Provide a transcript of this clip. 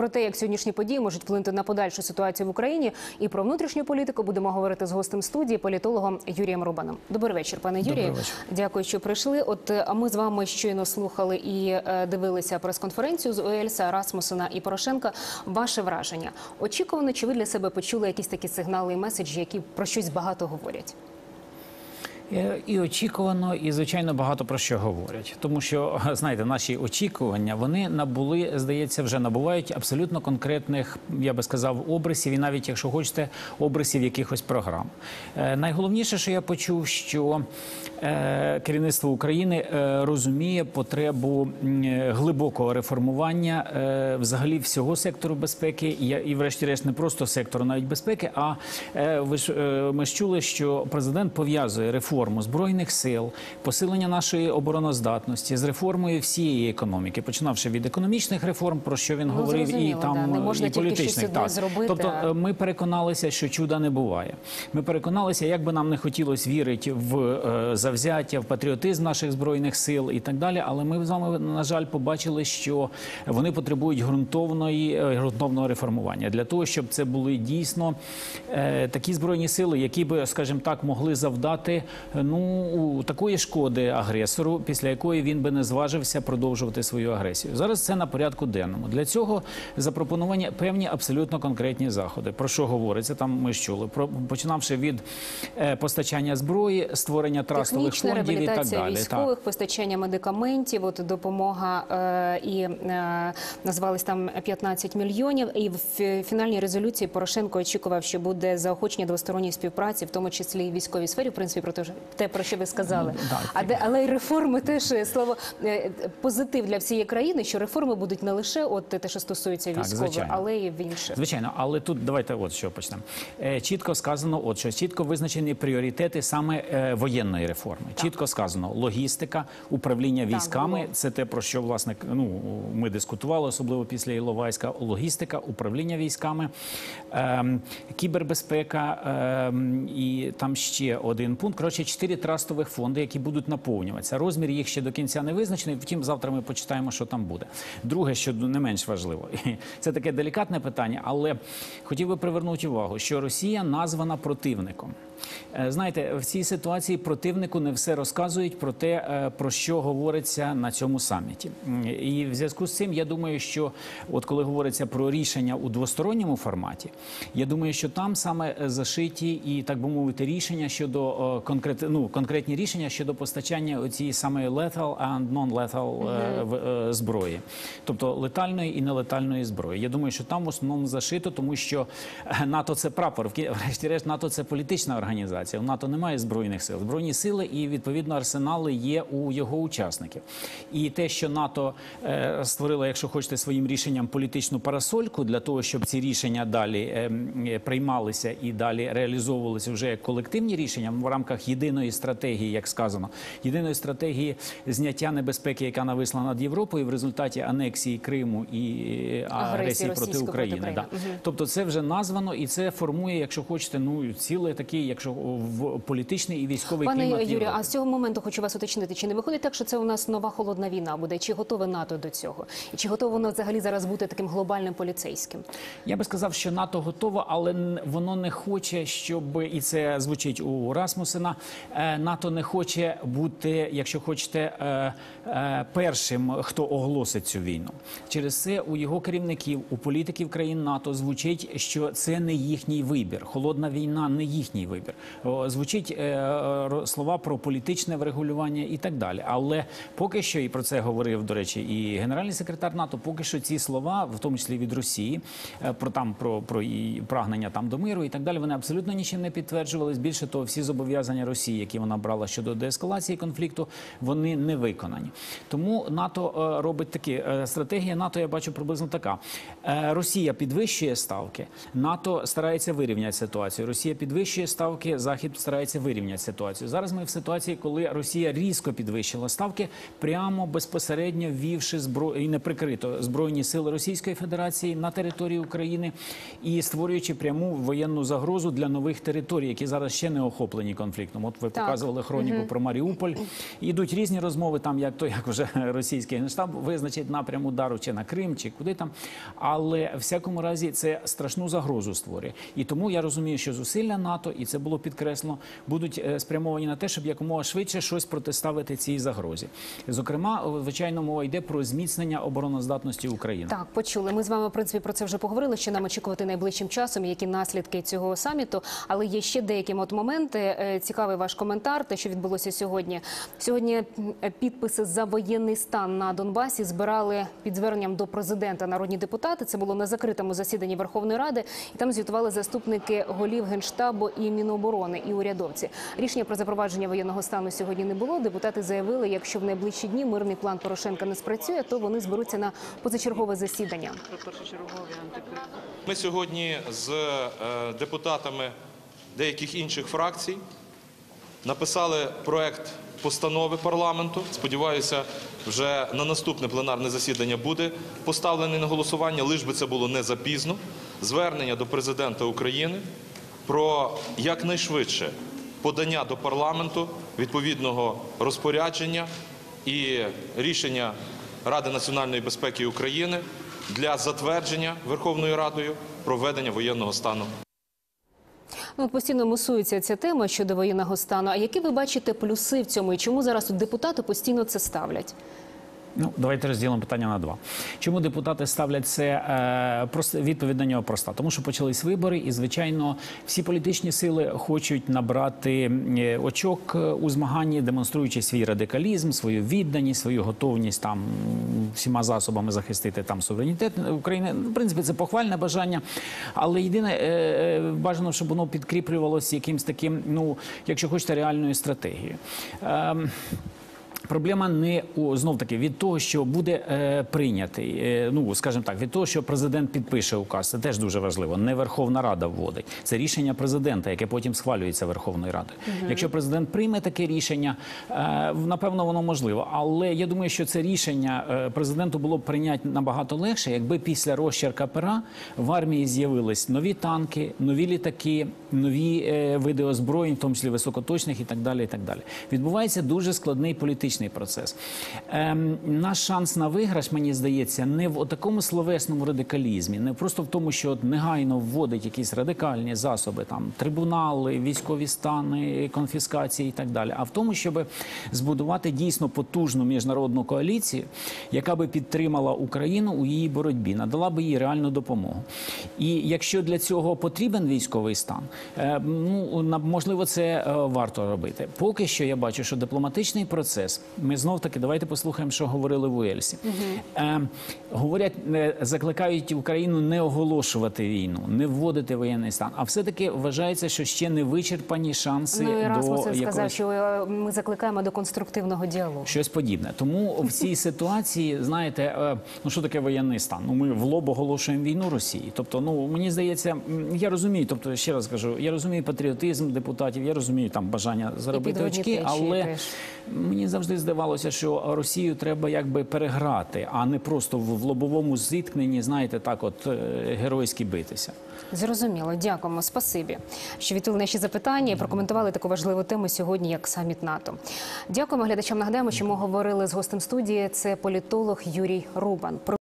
про те, як сьогоднішні події можуть вплинути на подальшу ситуацію в Україні, і про внутрішню політику будемо говорити з гостем студії, політологом Юрієм Рубаном. Добрий вечір, пане Юрію. Дякую, що прийшли. От е, ми з вами щойно слухали і е, дивилися прес-конференцію з Уельса, Расмусена і Порошенка. Ваше враження очікувано, чи ви для себе почули якісь такі сигнали і меседжі, які про щось багато говорять? Е, І очікувано, і звичайно багато про що говорять, тому що знаєте, наші очікування вони набули, здається, вже набувають абсолютно конкретних, я би сказав, обрисів, і навіть якщо хочете, обрисів якихось програм. Е, найголовніше, що я почув, що е, керівництво України е, розуміє потребу е, глибокого реформування е, взагалі всього сектору безпеки, і, і врешті-решт не просто сектору навіть безпеки. А е, ви ж е, ми ж чули, що президент пов'язує реформу збройних сил, посилення нашої обороноздатності з реформою всієї економіки, починавши від економічних реформ, про що він Ну, говорив, і там да, не можна і політичних одне зробити, Тобто, а- е, ми переконалися, що чуда не буває. Ми переконалися, як би нам не хотілося вірити в е, завзяття, в патріотизм наших збройних сил і так далі. Але ми з вами на жаль побачили, що вони потребують ґрунтовної е, ґрунтовного реформування для того, щоб це були дійсно е, такі збройні сили, які би, скажімо так, могли завдати е, ну такої шкоди агресору, після якої він би не зважився продовжувати свою агресію. Зараз це на порядку денному. Для цього запропоновані певні абсолютно конкретні заходи. Про що говориться? Там ми ж чули про починавши від е, постачання зброї, створення трастових Технічна фондів і так далі. військових, постачання медикаментів, от допомога е, і е, назвались там 15 мільйонів. І в фінальній резолюції Порошенко очікував, що буде заохочення двосторонньої співпраці, в тому числі і військовій сфері. В принципі, про те, те про що ви сказали. А де але й реформи теж е, слово е, позитив для всієї країни, що реформи будуть не лише от те, що стосується військових, але й в інших. Звичайно, але тут давайте от що почнемо. Е, чітко сказано, от що чітко визначені пріоритети саме е, воєнної реформи. Чітко сказано, логістика, управління військами. було. це те про що власне ну ми дискутували, особливо після Іловайська. Логістика, управління військами, ем, кібербезпека ем, і там ще один пункт. Коротше, чотири трастових фонди, які будуть наповнюватися. Розмір їх ще до кінця не визначений. Втім, завтра ми почитаємо, що там буде. Друге, що не менш важливо, це таке делікатне питання, але хотів би привернути увагу, що Росія названа противником. Е, Знаєте, в цій ситуації противнику не все розказують про те, е, про що говориться на цьому саміті. І в зв'язку з цим я думаю, що от коли говориться про рішення у двосторонньому форматі, я думаю, що там саме е, зашиті і так би мовити рішення щодо конкрет, ну, конкретні рішення щодо постачання цієї самої lethal and non-lethal зброї, тобто летальної і нелетальної зброї. Я думаю, що там в основному зашито, тому що НАТО це прапор. Врешті-решт, НАТО це політична організація. У НАТО немає збройних сил. Збройні сили і відповідно арсенали є у його учасників. І те, що НАТО е, створило, якщо хочете, своїм рішенням політичну парасольку для того, щоб ці рішення далі е, е, приймалися і далі реалізовувалися вже як колективні рішення в рамках єдиної стратегії, як сказано, єдиної стратегії зняття небезпеки, яка нависла над Європою в результаті анексії Криму і е, агресії проти України. Да. Тобто це вже названо і це формує, якщо хочете, ну цілий такий, якщо в політичний і військовий Пане клімат Юрію, Європи. а з цього моменту хочу вас уточнити, чи не виходить так, що це у нас нова холодна війна буде? Чи готове НАТО до цього? І чи готове воно взагалі зараз бути таким глобальним поліцейським? Я би сказав, що НАТО готово, але воно не хоче, щоб і це звучить у Расмусена. е, НАТО не хоче бути, якщо хочете, е, е, першим, хто оголосить цю війну. Через це у його керівників, у політиків країн НАТО звучить, що це не їхній вибір. Холодна війна не їхній вибір. О, Звучить е, слова про політичне врегулювання і так далі. Але поки що, і про це говорив, до речі, і генеральний секретар НАТО, поки що ці слова, в тому числі від Росії, е, про там про, про її прагнення там до миру і так далі, вони абсолютно нічим не підтверджувались. Більше того, всі зобов'язання Росії, які вона брала щодо деескалації конфлікту, вони не виконані. Тому НАТО е, робить такі стратегія НАТО. Я бачу приблизно така: Росія підвищує ставки, НАТО старається вирівняти ситуацію. Росія підвищує ставки, Захід старається вирівняти ситуацію. Зараз ми в ситуації, коли Росія різко підвищила ставки, прямо безпосередньо ввівши зброю і неприкрито збройні сили Російської Федерації на території України і створюючи пряму воєнну загрозу для нових територій, які зараз ще не охоплені конфліктом. От ви Так. показували хроніку про Маріуполь. Йдуть різні розмови, там як то, як вже російський генштаб визначить напрям удару чи на Крим, чи куди там. Але в всякому разі це страшну загрозу створює. І тому я розумію, що зусилля НАТО, і це було підкреслено, будуть е, спрямовані на те, щоб якомога швидше щось протиставити цій загрозі. Зокрема, звичайно, мова йде про зміцнення обороноздатності України. Так, почули. Ми з вами в принципі про це вже поговорили. Що нам очікувати найближчим часом, які наслідки цього саміту. Але є ще деякі от моменти. Е, Цікавий ваш коментар. Те, що відбулося сьогодні. Сьогодні підписи за воєнний стан на Донбасі збирали під зверненням до президента народні депутати. Це було на закритому засіданні Верховної Ради, і там звітували заступники голів генштабу і міноборони і урядовці. Рішення про запровадження воєнного стану сьогодні не було. Депутати заявили, якщо в найближчі дні мирний план Порошенка не спрацює, то вони зберуться на позачергове засідання. Ми сьогодні з е, депутатами деяких інших фракцій написали проект постанови парламенту. Сподіваюся, вже на наступне пленарне засідання буде поставлений на голосування, лиш би це було не запізно. Звернення до президента України про якнайшвидше подання до парламенту відповідного розпорядження і рішення Ради національної безпеки України для затвердження Верховною Радою проведення воєнного стану. Ну, постійно мусується ця тема щодо воєнного стану. А які ви бачите плюси в цьому? І чому зараз тут депутати постійно це ставлять? Ну, давайте розділимо питання на два. Чому депутати ставлять це? Е, просто відповідь на нього проста. Тому що почались вибори, і звичайно, всі політичні сили хочуть набрати е, очок е, у змаганні, демонструючи свій радикалізм, свою відданість, свою готовність там всіма засобами захистити там суверенітет України. В принципі, це похвальне бажання, але єдине бажано, щоб воно підкріплювалося якимсь таким, ну, якщо хочете, реальною стратегією. Ем, Проблема не у знов таки від того, що буде е, прийнятий. Е, ну скажімо так, від того, що президент підпише указ, це теж дуже важливо. Не Верховна Рада вводить. Це рішення президента, яке потім схвалюється Верховною Радою. Якщо президент прийме таке рішення, е, напевно, воно можливо. Але я думаю, що це рішення е, президенту було б прийняти набагато легше, якби після розчерка пера в армії з'явились нові танки, нові літаки, нові е, види озброєнь, в тому числі високоточних і так далі. І так далі. Відбувається дуже складний політичний процес. Ем, наш шанс на виграш, мені здається, не в такому словесному радикалізмі, не просто в тому, що от негайно вводить якісь радикальні засоби, там трибунали, військові стани, конфіскації і так далі, а в тому, щоб збудувати дійсно потужну міжнародну коаліцію, яка би підтримала Україну у її боротьбі, надала би їй реальну допомогу. І якщо для цього потрібен військовий стан, е, ну можливо, це е, варто робити. Поки що я бачу, що дипломатичний процес. Ми знов таки давайте послухаємо, що говорили в Уельсі. Е, говорять, закликають Україну не оголошувати війну, не вводити воєнний стан. А все таки вважається, що ще не вичерпані шанси Ну і до Расмусен сказав, що е, ми закликаємо до конструктивного діалогу. Щось подібне. Тому в цій ситуації, знаєте, е, ну що таке воєнний стан? Ну ми в лоб оголошуємо війну Росії. Тобто, ну мені здається, я розумію. Тобто, ще раз кажу, я розумію патріотизм депутатів, я розумію там бажання заробити очки, але мені завжди здавалося, що Росію треба якби переграти, а не просто в, лобовому зіткненні, знаєте, так, от е, геройськи битися. Зрозуміло, дякуємо. Спасибі, що відповіли наші запитання і прокоментували таку важливу тему сьогодні, як саміт НАТО. Дякуємо глядачам. Нагадаємо, що ми говорили з гостем студії. Це політолог Юрій Рубан.